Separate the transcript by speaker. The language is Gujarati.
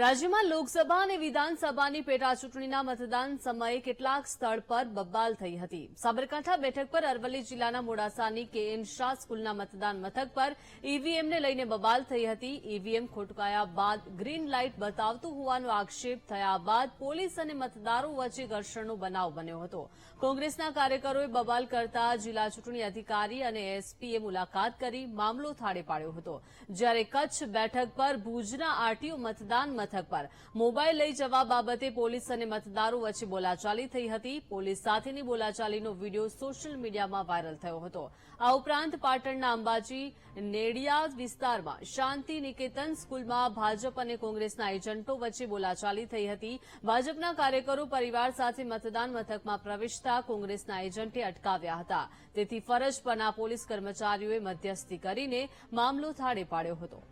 Speaker 1: રાજ્યમાં લોકસભા અને વિધાનસભાની પેટાચૂંટણીના મતદાન સમયે કેટલાક સ્થળ પર બબાલ થઈ હતી. સાબરકાંઠા બેઠક પર અરવલ્લી જિલ્લાના મોડાસાની કે શાહ સ્કૂલના મતદાન મથક પર ઈવીએમને લઈને બબાલ થઈ હતી. ઈવીએમ ખોટકાયા બાદ ગ્રીન લાઇટ બતાવતું હોવાનો આક્ષેપ થયા બાદ પોલીસ અને મતદારો વચ્ચે ઘર્ષણનો બનાવ બન્યો હતો. કોંગ્રેસના કાર્યકરોએ બબાલ કરતા જિલ્લા ચૂંટણી અધિકારી અને એસપીએ મુલાકાત કરી મામલો થાળે પાડ્યો હતો. જ્યારે કચ્છ બેઠક પર ભુજના આરટીઓ મતદાન મથક પર. મોબાઈલ લઈ જવા બાબતે પોલીસ અને મતદારો વચ્ચે બોલાચાલી થઈ હતી. પોલીસ સાથેની બોલાચાલીનો વીડિયો સોશિયલ મીડિયામાં વાયરલ થયો હતો. આ ઉપરાંત પાટણના અંબાજી નેડિયા વિસ્તારમાં શાંતિ નિકેતન સ્કૂલમાં ભાજપ અને કોંગ્રેસના એજન્ટો વચ્ચે બોલાચાલી થઈ હતી. ભાજપના કાર્યકરો પરિવાર સાથે મતદાન મથકમાં પ્રવેશતા કોંગ્રેસના એજન્ટે અટકાવ્યા હતા. તેથી ફરજ પરના પોલીસ કર્મચારીઓએ મધ્યસ્થી કરીને મામલો થાળે પાડ્યો હતો.